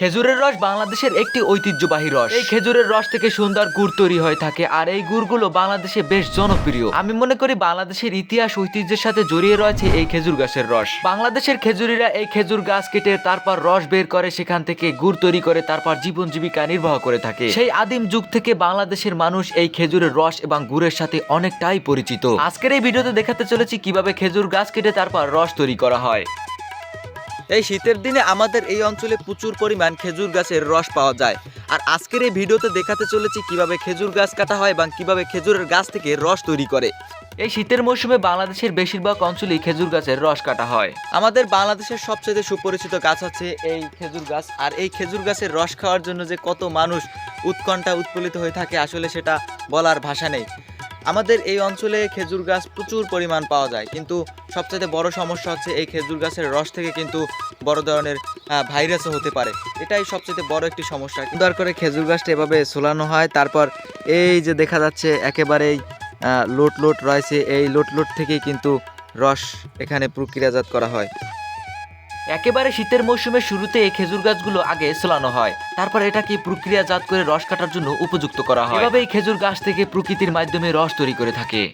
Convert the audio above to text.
খেজুরের রস বাংলাদেশের একটি ঐতিহ্যবাহী রস। এই খেজুরের রস থেকে সুন্দর গুড় তৈরি হয়ে থাকে, আর এই গুড়গুলো বাংলাদেশে বেশ জনপ্রিয়। আমি মনে করি বাংলাদেশের ইতিহাস ঐতিহ্যের সাথে জড়িয়ে রয়েছে এই খেজুর গাছের রস। বাংলাদেশের খেজুরিরা এই খেজুর গাছ কেটে তারপর রস বের করে সেখান থেকে গুড় তৈরি করে তারপর জীবন জীবিকা নির্বাহ করে থাকে। সেই আদিম যুগ থেকে বাংলাদেশের মানুষ এই খেজুরের রস এবং গুড়ের সাথে অনেকটাই পরিচিত। আজকের এই ভিডিওতে দেখাতে চলেছি কীভাবে খেজুর গাছ কেটে তারপর রস তৈরি করা হয়। এই শীতের দিনে আমাদের এই অঞ্চলে প্রচুর পরিমাণ খেজুর গাছের রস পাওয়া যায়। আর আজকের এই ভিডিওতে দেখাতে চলেছি কীভাবে খেজুর গাছ কাটা হয় এবং কীভাবে খেজুরের গাছ থেকে রস তৈরি করে। এই শীতের মৌসুমে বাংলাদেশের বেশিরভাগ অঞ্চলেই খেজুর গাছের রস কাটা হয়। আমাদের বাংলাদেশের সবচেয়ে সুপরিচিত গাছ হচ্ছে এই খেজুর গাছ। আর এই খেজুর গাছের রস খাওয়ার জন্য যে কত মানুষ উৎকণ্ঠা উৎফুল্লিত হয়ে থাকে আসলে সেটা বলার ভাষা নেই। আমাদের এই অঞ্চলে খেজুর গাছ প্রচুর পরিমাণ পাওয়া যায়, কিন্তু সবচেয়ে বড় সমস্যা হচ্ছে এই খেজুর গাছের রস থেকে কিন্তু বড় ধরনের ভাইরাসও হতে পারে। এটাই সবচেয়ে বড় একটি সমস্যা। সুন্দর করে খেজুর গাছটা এভাবে ছোলানো হয়, তারপর এই যে দেখা যাচ্ছে একেবারেই লোট লোট রয়েছে, এই লোট লোট থেকেই কিন্তু রস এখানে প্রক্রিয়াজাত করা হয়। একেবারে শীতের মৌসুমের শুরুতে এই খেজুর গাছগুলো আগে সোলানো হয়। তারপর এটাকে প্রক্রিয়াজাত করে রস কাটার জন্য উপযুক্ত করা হয়। এভাবে এই খেজুর গাছ থেকে প্রকৃতির মাধ্যমে রস তৈরি করে থাকে।